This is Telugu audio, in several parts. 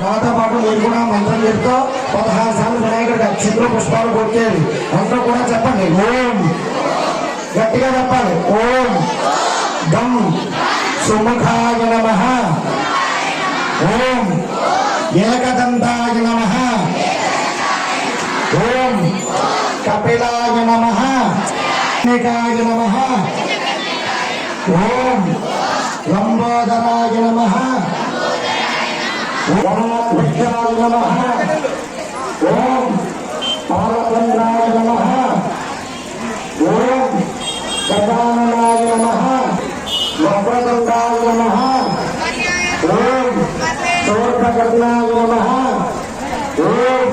నాతో పాటు మీరు కూడా మంత్రం చెప్తూ పదహారు సార్లు వినాయకుడికి అక్షంలో పుష్పాలు కొట్టేది. అందరూ కూడా చెప్పండి. ఓం. గట్టిగా చెప్పాలి. ఓం. గం సుముఖాయ నమ. ఓం. ఏకదంతాయ నమ. ఓం. కపిలాయ నమ. నికాయ నమ. ఓం. లంబోదరాయ నమ. ఓం కృష్ణాయ నమ ఓం పాలచంద్రాయ నమ ఓం గజాననాయ నమ వక్రతుండాయ నమ ఓం శూర్పకర్ణాయ నమ ఓం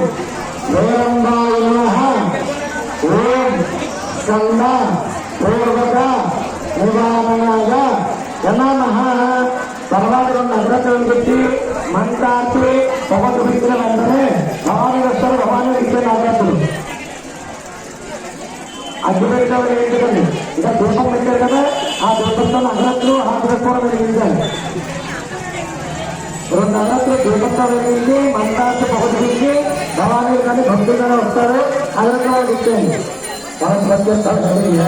వేరంబాయ నమ ఓం స్కంద పూర్వక నివారణాయ నమః తర్వాత రెండు అగ్రతలు పెట్టి మంత్రార్చి పొగటు పెట్టిన వెంటనే భవానీ వస్తారు భవానీ ఇచ్చిన అగ్రతులు అగ్గి పెట్టాలి ఏంటండి ఇక దూపం పెట్టారు కదా ఆ దూపంతో అగ్రత్తులు హాస్పిటల్ వెలిగించాలి. రెండు అగ్రత్తులు దూపంతో వెలిగించి మంత్రార్చి పొగటు పెట్టి భవానీ కానీ భక్తులు కానీ వస్తారు అగ్రత్తులు వాళ్ళు ఇచ్చేయండి ఏంటా నువ్వు ఇలా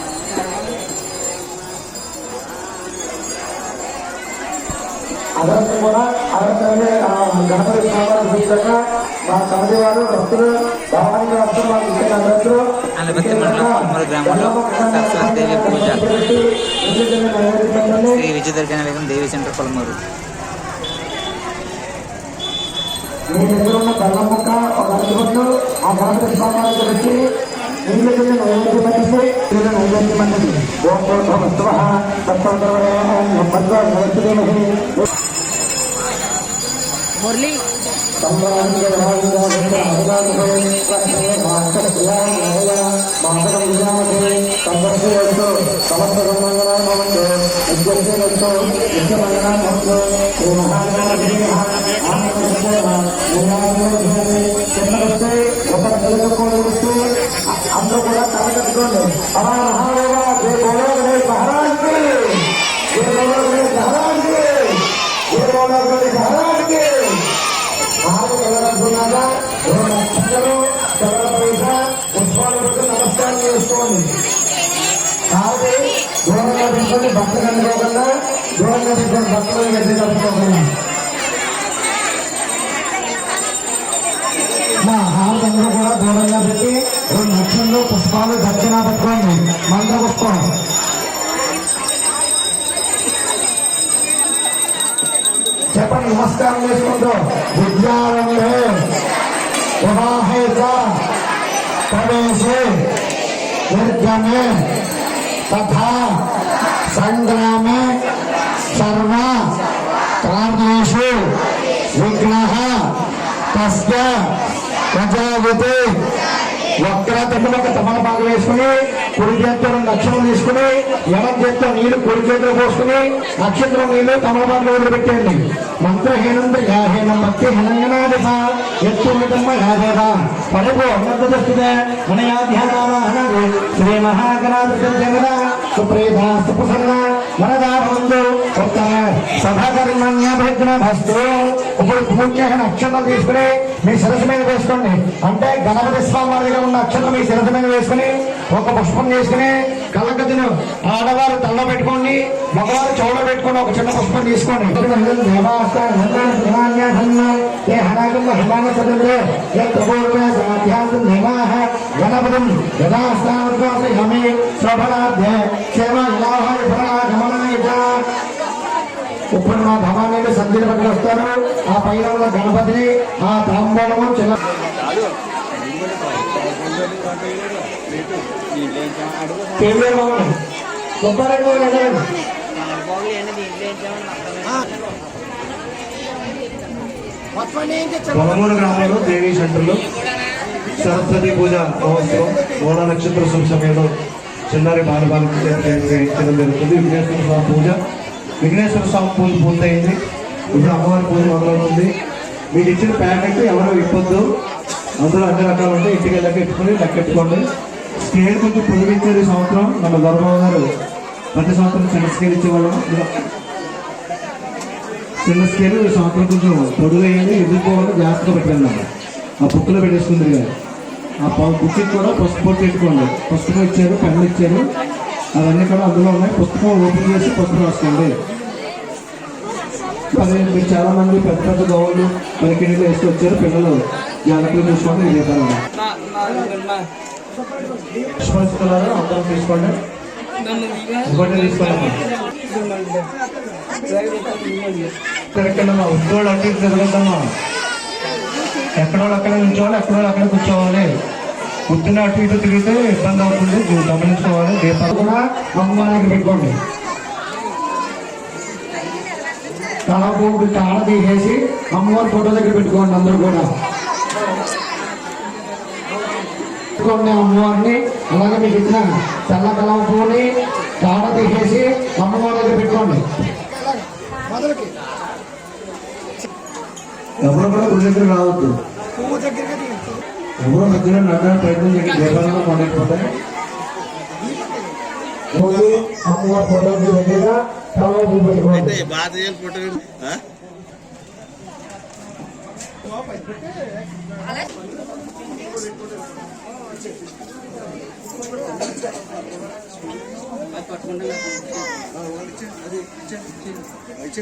అదనంగా కూడా అదనంగా గణపతి స్వామి చూసాక మా కమిటీ వారు భక్తులు భవానీ వస్తారు మాకు ఇచ్చిన మండలం కొమ్మూరు గ్రామంలో సరస్వతీదేవి పూజ. శ్రీ విజయదుర్గన వేగం దేవి సెంటర్ పొలమూరు. మీ దగ్గర ఉన్న బెల్లం ముక్క ఒక అరటిపట్టు ఆ గణపతి స్వామి వారికి పెట్టి నీళ్ళు కింద నైవేద్యం పెట్టేసి నీళ్ళు నైవేద్యం పెట్టండి ఓం భూర్భువస్సువ తత్వద్రవణేన భద్ర భవతిమహి మురళి. అందరూ కూడా తలకట్టుకోండి అలా చేసుకోండి కాబట్టి దూరంగా తీసుకొని భక్తులు అనుకోకుండా దూరంగా తీసుకొని భక్తులు ఎదురు కలుపుకోకుండా మా హారతంలో కూడా దూరంగా పెట్టి రెండు లక్షలు పుష్పాలు దక్షిణ పెట్టుకోండి. మంత్ర పుష్పం. చెప్పండి నమస్కారం చేసుకుంటూ. విద్యారంభే. వివాహేత. ప్రవేశే. युद्ध में तथा संग्राम सर्व कार्यु विघ्नः तस्वीर ప్రజాపతి వక్రతములు ఒక తమలపాకు వేసుకుని కుడి చేత్తో రెండు అక్షరం తీసుకుని ఎడం చేత్తో నీళ్ళు కుడి చేతిలో పోసుకుని నక్షత్రం నీళ్ళు తమలపాకులు వదిలిపెట్టేయండి. మంత్రహీనంద యాహీనం భక్తి హినంగనాదిత ఎత్తు విధమ్మ యాదేవ పడుకో ఉన్నతస్థిత మనయాధ్యానామహనది శ్రీ మహాగణాధిపతి జగద సుప్రీత సుప్రసన్న వరదా బంధు ఒక సభకర్మణ్యభిఘ్న భస్తు ఇప్పుడు పూజ నక్షత్రం తీసుకుని మీ శిరస్సు మీద వేసుకోండి. అంటే గణపతి స్వామి వారి దగ్గర ఉన్న నక్షత్రం మీ శిరస్సు మీద వేసుకుని ఒక పుష్పం చేసుకుని కళ్ళకద్దును ఆడవారు తల్ల పెట్టుకోండి మగవారు చోడ పెట్టుకొని ఒక చిన్న పుష్పం తీసుకోండి. గణపతి యథాస్థానమే శోభనార్థ క్షేమ ఇలాహాయ గమనాయ ఇప్పుడు మా భవానీలు సంధ్యలు పట్టుకు వస్తారు. ఆ పైన ఉన్న గణపతిని ఆ తాంబూలము చిన్న పదమూడు గ్రామాలు దేవీ సెంటర్లో సరస్వతి పూజ మహోత్సవం మూల నక్షత్ర శుభ సమయంలో చిన్నారి బాలబాలిక జరుగుతుంది. విఘ్నేశ్వర స్వామి పూజ విఘ్నేశ్వర స్వామి పూజ పూర్తయింది. ఇప్పుడు అమ్మవారి పూజ మొదలవుతుంది. మీరు ఇచ్చిన ప్యాకెట్ ఎవరో ఇప్పొద్దు అందులో అన్ని రకాలు ఉంటాయి. ఇంటికి లెక్కెట్టుకుని లెక్కెట్టుకోండి. స్కేల్ కొంచెం పొడిగించారు ఈ సంవత్సరం మన గౌరవ గారు ప్రతి సంవత్సరం చిన్న స్కేల్ ఇచ్చేవాళ్ళం. చిన్న స్కేల్ ఈ సంవత్సరం కొంచెం పొడుగయ్యింది ఎదుర్కోవాలని ఎదుర్కోవాలి జాగ్రత్తగా పెట్టండి. ఆ బుక్లో పెట్టేసుకుంది కదా. ఆ బుక్కి కూడా పుస్తకం పొట్టు పెట్టుకోండి. పుస్తకం ఇచ్చారు పెన్ను ఇచ్చారు. అవన్నీ కూడా అందులో ఉన్నాయి. పుస్తకం ఓపెన్ చేసి పుస్తకం వస్తుంది అదే మీరు చాలా మంది పెద్ద పెద్ద గౌళ్ళు వేసి వేసుకొచ్చారు. పిల్లలు జాగ్రత్తలు చూసుకోండి ఇదే పరంగా అందరం తీసుకోండి. ఇంకోటి తీసుకోండి. ఇక్కడికెళ్ళమ్మా ఉద్యోగులు అటు ఇటు తిరగద్దమ్మా. ఎక్కడో అక్కడ ఉంచోవాలి ఎక్కడో అక్కడ కూర్చోవాలి. పొద్దున్న అటు ఇటు తిరిగితే ఇబ్బంది అవుతుంది. గమనించుకోవాలి. దీపాలు కూడా అమ్మవారికి పెట్టుకోండి. తలపోటు తాళ తీసేసి అమ్మవారి ఫోటో దగ్గర పెట్టుకోండి అందరూ కూడా. పెట్టుకోండి అమ్మవారిని. అలాగే మీకు ఇచ్చిన తెల్ల కలవ పువ్వుని తాళ తీసేసి అమ్మవారి దగ్గర పెట్టుకోండి. ఎవరు కూడా గుడి దగ్గర రావద్దు. ఎవరో మధ్యలో నడడానికి ప్రయత్నం చేయండి దేవాలయంలో మొదలైపోతాయి మోదీ అమ్మవారి ఫోటో దగ్గరగా బాధ ఫోటో పట్టుకుంటే అది ఇచ్చే ఇచ్చే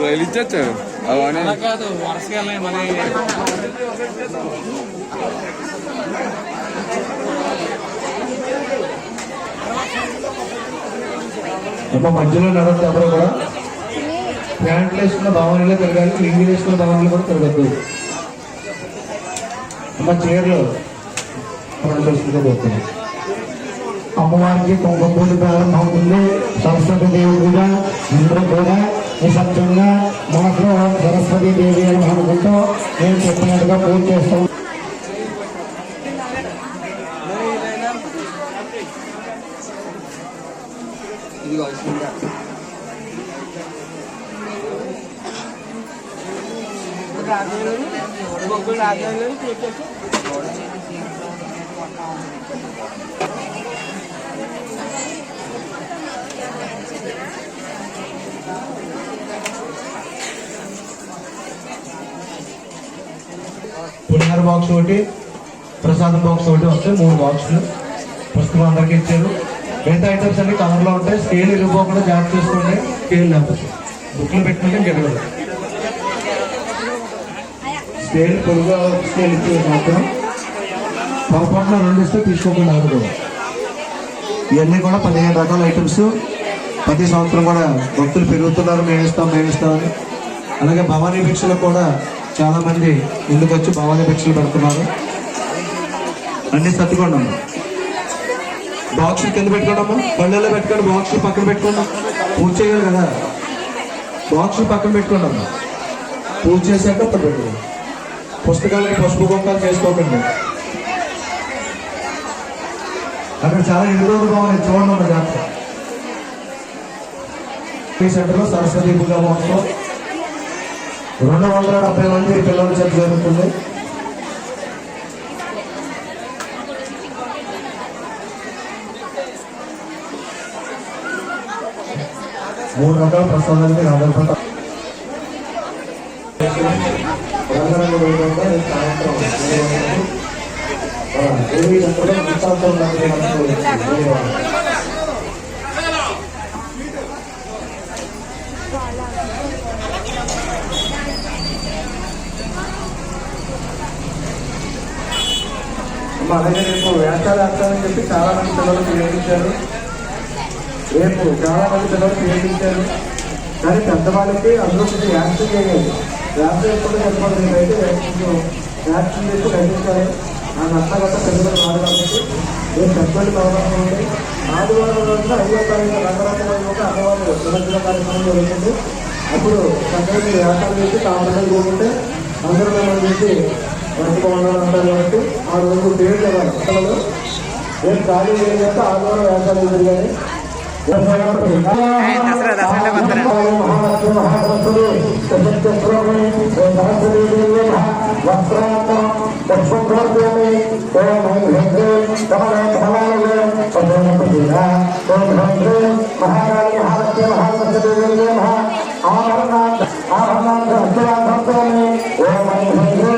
రైలు మధ్యలో నడవద్దు అప్పుడు కూడా ప్యాంట్లు వేసుకున్న భావనలో తిరగాలి లింగిలు వేసుకున్న భావనలో కూడా తిరగద్దు అమ్మ చీరలు పోతున్నాం అమ్మవారికి కుంభ పూజ ప్రారంభం అవుతుంది సరస్వతి దేవుడు కూడా అందరూ కూడా నిశ్శబ్దంగా మనసులో సరస్వతి దేవి అని అనుకుంటూ నేను చెప్పినట్టుగా పూజ చేస్తాం Thank you. పులిహార బాక్స్ ఒకటి ప్రసాదం బాక్స్ ఒకటి వస్తాయి మూడు బాక్సులు పుస్తకం అందరికి ఇచ్చారు. మిగతా ఐటమ్స్ అన్ని కవర్లో ఉంటాయి. స్కేల్ ఇరిగిపోకుండా జాగ్రత్త చేసుకోండి. స్కేల్ లేకపోతే. బుక్లు పెట్టుకుంటే గెలవదు స్కేల్ పొరుగు స్కేల్ ఇచ్చి మాత్రం. పొరపాటున రెండు ఇస్తే తీసుకోకుండా ఆడుకోవాలి ఇవన్నీ కూడా పదిహేను రకాల ఐటమ్స్ ప్రతి సంవత్సరం కూడా భక్తులు పెరుగుతున్నారు మేమిస్తాం మేమిస్తామని అలాగే భవానీ భిక్షలు కూడా చాలామంది ముందుకు వచ్చి భవానీ భిక్షలు పెడుతున్నారు. అన్ని సర్దుకోండి బాక్స్ కింద పెట్టుకోండమ్మా పళ్ళల్లో పెట్టుకోండి బాక్సులు పక్కన పెట్టుకోండి పూజ చేయాలి కదా. బాక్సులు పక్కన పెట్టుకోండి అమ్మా. పూజ చేశాక అప్పుడు పెట్టుకోండి. పుస్తకాలకి పసుపు కుంకాలు చేసుకోకండి. అక్కడ చాలా ఎదురు బాగున్నాయి చూడండి జాగ్రత్త సెంటర్లో సరస్వతి పూజ మహోత్సవం. రెండు వందల డెబ్బై మంది పిల్లల చేత జరుగుతుంది. మూడు రకాల ప్రసాదాన్ని ఆధారపడ రంగరంగ వైభవంగా రేపు సాయంత్రం అలాగే రేపు వేషాలు వేస్తామని చెప్పి చాలామంది పిల్లలు ప్రేమించారు. రేపు చాలామంది పిల్లలు ప్రేమించారు. కానీ పెద్దవాళ్ళకి అందరూ కొంచెం యాక్షన్ చేయాలి. యాక్షన్ ఎప్పుడు చెప్పాలి అయితే కొంచెం యాక్షన్ చేసి నటించాలి. ఆ నష్టగత పిల్లలు రాదు కాబట్టి రేపు పెద్దవాళ్ళు అవగాహన ఉంది ఆదివారం రోజున ఐదో తారీఖు రంగరంగమైన ఒక అమ్మవారు నిమజ్జన కార్యక్రమం జరుగుతుంది. అప్పుడు చక్కగా వ్యాపారం చేసి కావాలని కోరుకుంటే అందరూ మిమ్మల్ని చూసి మంచిగా ఉండాలంటారు కాబట్టి ఆ రోజు పేరు పిల్లలు రేపు ఖాళీ చేయాలంటే వ్యాపారం గ్రామం ఎక్కడ భద్రాజ్యం వరద భాగవతం కామేశ్వర సమాజానికి సంతోషాధిపతి జీవరాజ్యం రామేశ్వర చుట్టూ